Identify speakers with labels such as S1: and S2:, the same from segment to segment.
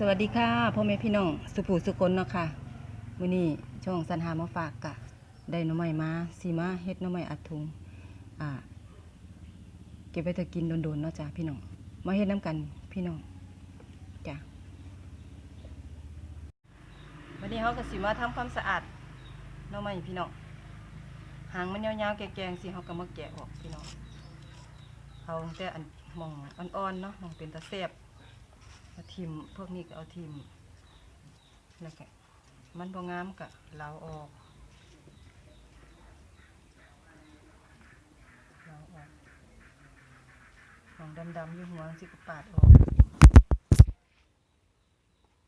S1: สวัสดีค่ะพ่อแม่พี่น้องสุภูสุคนเนาะค่ะมื้อนี้ช่องสันหามาฝากกะได้น่อไม้มาสีมาเฮ็ดน่อไม้อัดถุงอ่าเก็บไว้เธอกินโดนๆเนาะจ้ะพี่น้องมาเฮ็ดน้ำกันพี่น้องจ้ะวันนี้เขาก็สิมาทำความสะอาดน่อไม้พี่น้องหางมันยาวๆแกงๆสิเขาก็มาแกะออกพี่น้องเอาแต่อันมองอ่อนๆเนาะมองเป็นตะแซ่บ เอาทิมพวกนี้ก็เอาทิมแล้วก็มันบ่งามก็เราออกเราออกของดำๆอยู่หัวสิกปาดออก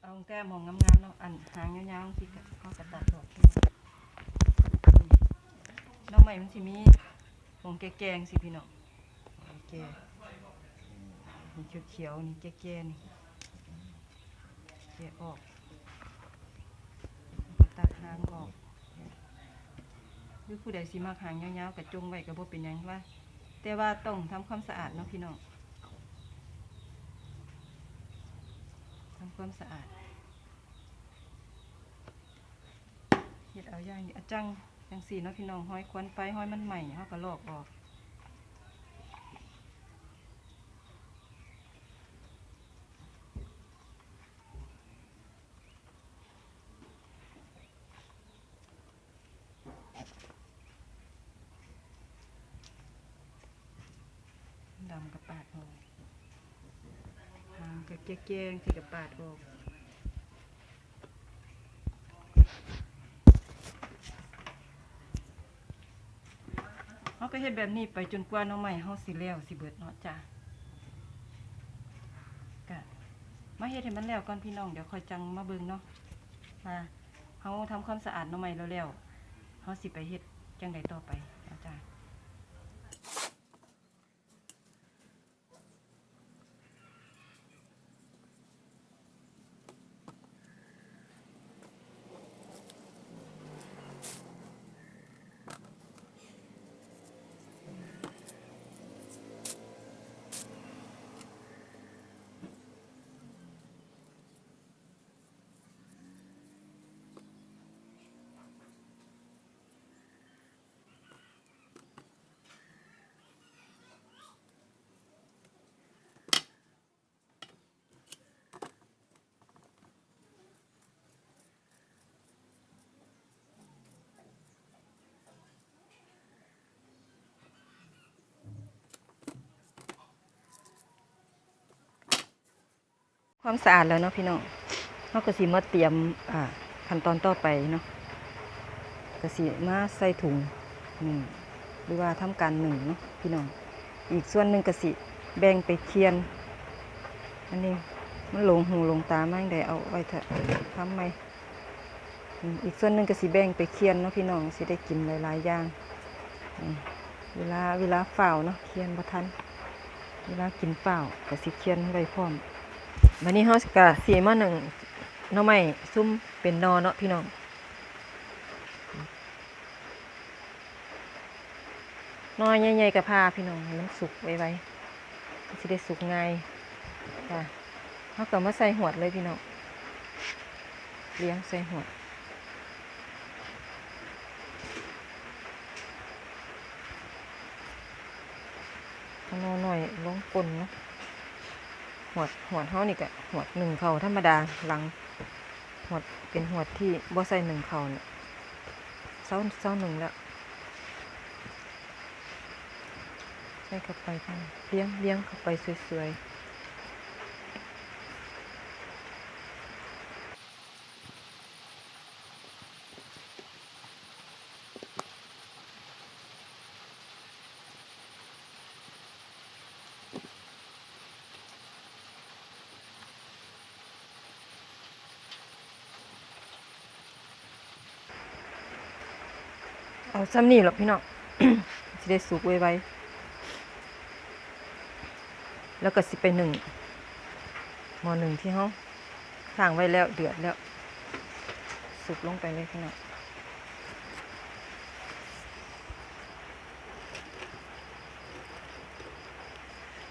S1: เอาแต้มองงามๆเนาะอันหางยาวๆสิก็เขาก็ตัดออกน้องใหม่มันสิมีของแกงๆสิพี่น้องแกงนี่เขียวๆนี่แก่ๆนี่ แกะออกตัดหางออกหรือผู้ใดสิมักหางยาวๆกับจงไว้กับบ่เป็นหยังว่า แต่ว่าต้องทำความสะอาดเนาะพี่น้องทำความสะอาดเฮ็ดเอาอย่างนี้อะจังจังสีเนาะพี่น้องห้อยควันไปห้อยมันใหม่เฮาก็ลอกออก ดำกับปาดออกหางกับแกงๆที่กับปาดออกเขาก็เฮ็ดแบบนี้ไปจนกว่าน้องใหม่เขาสิแล้วสิเบิดเนาะจ้ะกะมาเฮ็ดให้มันแล้วก่อนพี่น้องเดี๋ยวคอยจังมาเบิ่งเนาะว่าเขาทำความสะอาดน้องใหม่แล้วแล้วเขาสิไปเฮ็ดจังใดต่อไป ความสะอาดแล้วเนาะพี่น้องเราก็สิมาเตรียมอ่าขั้นตอนต่อไปเนาะก็สิมาใส่ถุงหนึ่งหรือว่าทำการหนึ่งเนาะพี่น้อง อีกส่วนหนึ่งก็สิแบ่งไปเคียน อันนี้มันลงหูลงตามากได้เอาไว้เถอะทำไหมอีกส่วนหนึ่งก็สิแบ่งไปเคียนเนาะพี่น้องสิได้กินหลายๆอย่างเวลาเวลาฝ่าวเนาะเคียนบ่ทันเวลากินเฝ่าก็สิเคียนไว้พร้อม วันนี้เฮาสิกะสีมาหนึ่งน่อไม้ซุ่มเป็นนอเนาะพี่น้องนอใหญ่ๆกับพาพี่น้องมันสุกไว้ไว้มันสิได้สุกง่ายค่ะเฮาก็มาใส่หวดเลยพี่น้องเลี้ยงใส่หวดเอนอหน่อยลงปนเนาะ หวดหวดเฮานี่กะหวดหนึ่งเขาธรรมดาหลังหวดเป็นหวดที่บ่ใส่หนึ่งเขาเนี่ยเส้าเส้าหนึ่งแล้วใส่เข้าไปค่ะเลี้ยงเลี้ยงเข้าไปสวยๆ เอาซ้ำนี่หรอพี่น้องสิได้สุกไวๆแล้วก็สิไปหนึ่งหมอหนึ่งที่ห้องข้างไว้แล้วเดือดแล้ว สุกลงไปเลยพี่น้อง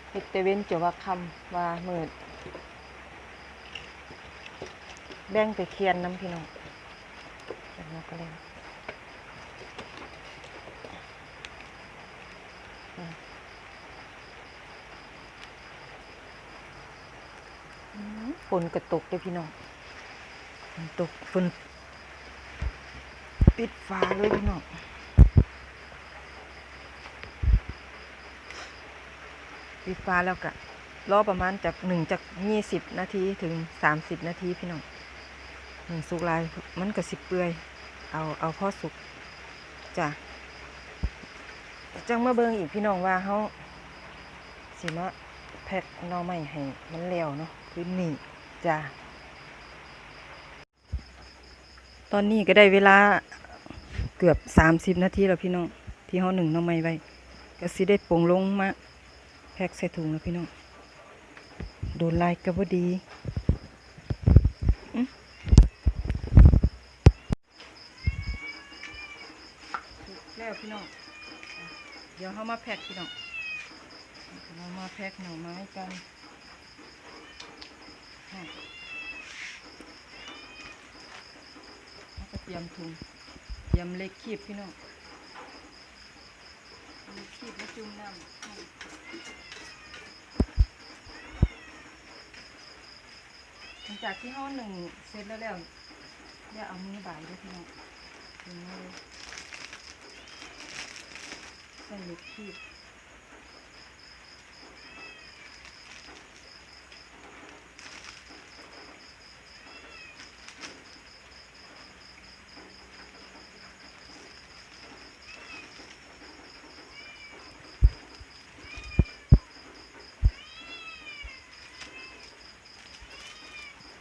S1: เฮ็ดแต่เว้นจว่าคำว่ามืดแบ่งไปเคียนน้ำพี่น้องจากนั้นก็เลยอืมอืม ฝนกระตกเลยพี่น้องฝนตกฝนปิดฟ้าเลยพี่น้องปิดฟ้าแล้วก็รอประมาณจากหนึ่งจากยี่สิบนาทีถึงสามสิบนาทีพี่น้องหนึ่งสุกลายมันก็สิบเปื่อย เอาเอาพ่อสุกจ้ะจังมาเบิงอีกพี่น้องว่าเขาสิมาแพ็คหน่อไม้ให้มันแล้วเนาะพื้นนี่ จ้ะตอนนี้ก็ได้เวลาเกือบสามสิบนาทีแล้วพี่น้อง ที่เขาหนึ่งหน่อไม้ไว้ก็สิได้ปรุงลงมาแพ็กใส่ถุงแล้วพี่น้องโดนลายกระบดีแล้วพี่น้อง เดี๋ยวเขามาแพ็กพี่น้องเรามาแพ็กหน่อไม้กัน อะเราก็เตรียมถุงเตรียมเล็กคีบพี่น้องเล็กคีบแล้วจุ่มน้ำหลังจากที่ห้องหนึ่งเสร็จแล้วแล้วอย่าเอามือบ่ายด้วยพี่น้องถึงมือใส่เล็กขีด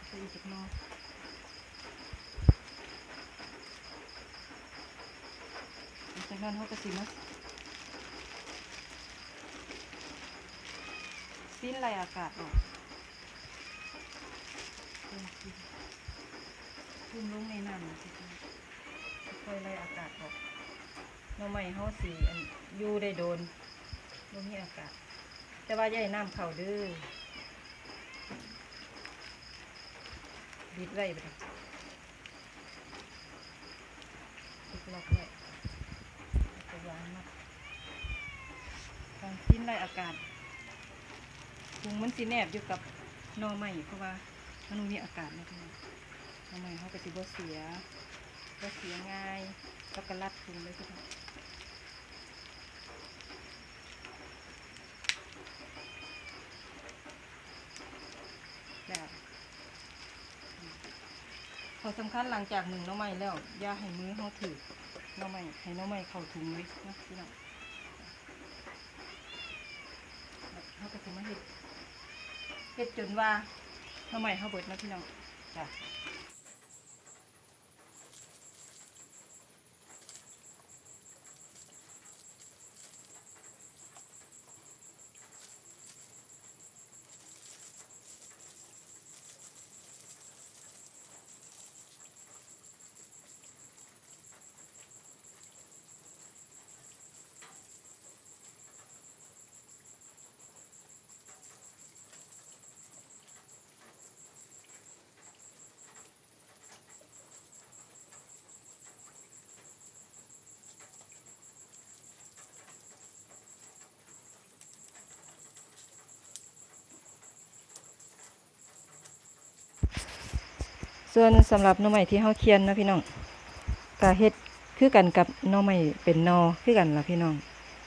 S1: ใส่อีกจักหน้อยหลัง จากนั้นเขาก็สิมาสิ้นไรอากาศออกเป็นสิ้นทุ่มลงในน้ำนะพี่น้องค่อยไล่อากาศออกหน่อไม้เขาสีอยู่ได้โดนบ่มีอากาศ แต่ว่าให้น้ำเข่าเด้อบิดไว้ไปเลยติดล็อกไว้แล้วก็วางมัด การทิ้นไล่อากาศถุงมันสีแนบอยู่กับนอไม้เพราะว่ามันมีอากาศนะพี่น้องหนอไม้เขาก็สิบ่เสียบ่เสียง่ายแล้วก็รัดถุงเลยพี่น้องแบบขอสำคัญหลังจากหนึ่งน้อไม้แล้วย่าให้มือเขาถือน้อไม้ให้น้อไม้เข้าถุงเลยนะพี่น้องเขาก็จะ มาเห็ดเห็ดจนว่าทำไมเขาเบิดนะพี่น้องจ้ะ ส่วนสำหรับหน้อไม้ที่เขาเคียนนะพี่น้องก็เฮ็ดคือกันกับหน้อไม้เป็นนอคือกันละพี่น้อง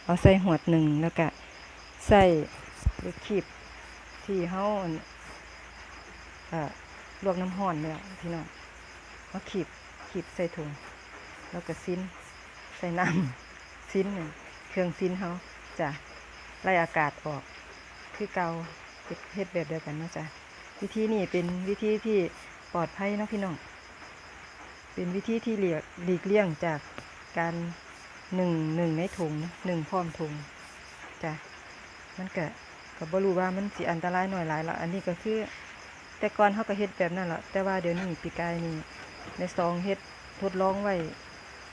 S1: เอาใส่หวดหนึ่งแล้วก็ใส่ลูกคีบที่เขาอั่นอ่าลวกน้ำห้อนเนี่ยพี่น้องเอาขีบขีบใส่ถุง แล้วก็ซิ้นใส่น้ำซิ้นหนึ่งเครื่องซิ้นเขาจะไล่อากาศออก คือเกาเฮ็ดแบบเดียวกันนะจ้ะวิธีนี้เป็นวิธีที่ ปลอดภัยนะพี่น้อง เป็นวิธีที่เลียกหลีกเลี่ยงจากการหนึ่งหนึ่งในถุงหนึ่งพร้อมถุงจ้ะมันก็ก็บ่รู้ว่ามันสิอันตรายหน่อยหลายละอันนี้ก็คือ แต่ก่อนเขาก็เฮ็ดแบบนั้นแหละแต่ว่าเดี๋ยวนี้ปีกายนี่ในซองเฮ็ดทดลองไว้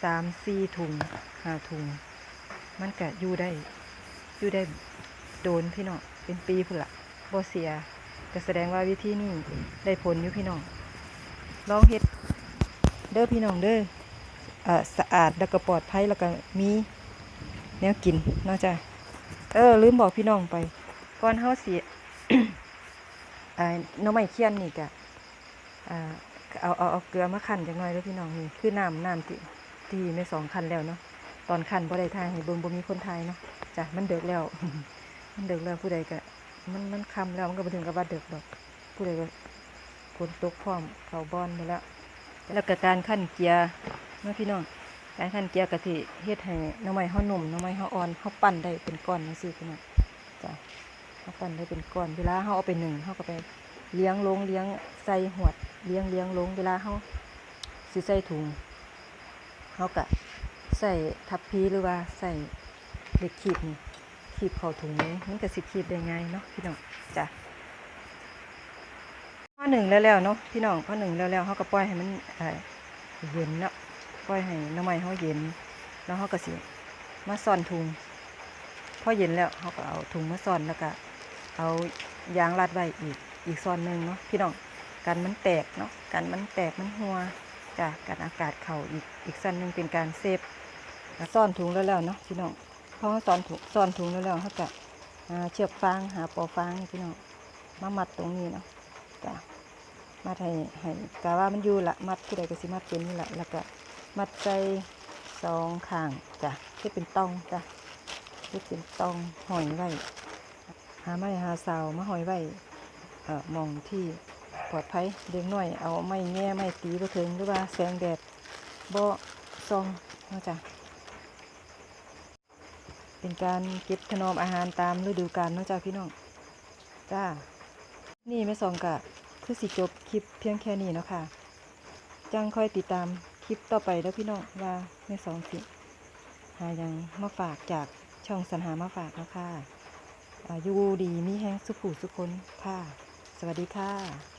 S1: สามสี่ถุงห้าถุง มันก็อยู่ได้อยู่ได้โดนพี่น้องเป็นปีพุ่นละบ่เสียก็แสดงว่าวิธีนี้ได้ผลอยู่พี่น้อง ลองเฮ็ดเด้อพี่น้องเด้อเออสะอาดแล้วก็ปลอดภัยแล้วก็มีแนวกินนาะจ้ะเออลืมบอกพี่น้องไปก่อนเฮาสิอ่าน้อไม้เคียนนี่ก็อ่าเอาเอาเอาเกลือมาคั่นจักหน่อยเด้อพี่น้องนี่คือน้ำน้ำที่ที่ไม่สองคันแล้วเนาะตอนคันบ่ได้ทายให้เบิ่งบ่มีคนทายเนาะจ้ะมันเดือดแล้ว มันเดือดแล้วผู้ใดก็มันมันคำแล้วมันก็บ่ถึงกับว่าเดือดดอกผู้ใดก็ ฝนตกพร้อมเขาบอนไปแล้ว แล้วก็การขั้นเกียร์เนาะพี่น้อง การขั้นเกียร์ก็สิเฮ็ดให้น้ำไม้เฮานุ่มน้ำไม้เฮาอ่อนเฮาปั้นได้เป็นก้อนจังซี่พี่น้องจ้ะเฮาปั้นได้เป็นก้อนเวลาเฮาเอาไปหนึ่งเฮาก็ไปเลี้ยงลงเลี้ยงใส่หวดเลี้ยงเลี้ยงลงเวลาเฮาสิใส่ถุงเฮาก็ใส่ทับพีหรือว่าใส่เหล็กขีดนี่ขีดเข้าถุงนี้มันก็สิขีดได้ไงเนาะพี่น้องจ้ะ หนึ่งแล้วแล้วเนาะพี่น้องข้อหนึ่งแล้วแล้วเขาก็ปล่อยให้มันเย็นเนาะปล่อยให้น้ำมันเขาเย็น แล้วเขาก็สิมาซ่อนถุงพอเย็นแล้วเขาก็เอาถุงมาซ่อนแล้วก็เอายางรัดไว้อีกอีกซ่อนหนึ่งเนาะพี่น้องกันมันแตกเนาะกันมันแตกมันหัวจ้ะกันอากาศเข่าอีกอีกซ่อนหนึ่งเป็นการเซฟซ่อนถุงแล้วแล้วเนาะพี่น้องพอเขาซ่อนถุงซ่อนถุงแล้วแล้วเขาก็เชือกฟางหาปอฟางพี่น้องมามัดตรงนี้เนาะจ้ะ มัดให้ให้กะว่ามันอยู่ละมัดผู้ใดก็สิมัดเป็นนี่ละแล้วก็มัดใจสองข้างจ้ะที่เป็นตองจ้ะที่เป็นตองหอยไว้หาไม้หาเสามาหอยไว้เอ่อมองที่ปลอดภัยเด็กน้อยเอาไม้แง่ไม้ตีไปถึงหรือว่าแสงแดดบ่ซองเนาะจ้ะเป็นการเก็บถนอมอาหารตามฤดูกาลเนาะจ้ะพี่น้องจ้านี่แม่สองกะ คือสิจบคลิปเพียงแค่นี้เนาะค่ะ จังค่อยติดตามคลิปต่อไปแล้วพี่น้องว่าแม่สองสิหายังมาฝากจากช่องสรรหามาฝากเนาะค่ะอายูดีมีแห้งสุขูสุคนค่ะ สวัสดีค่ะ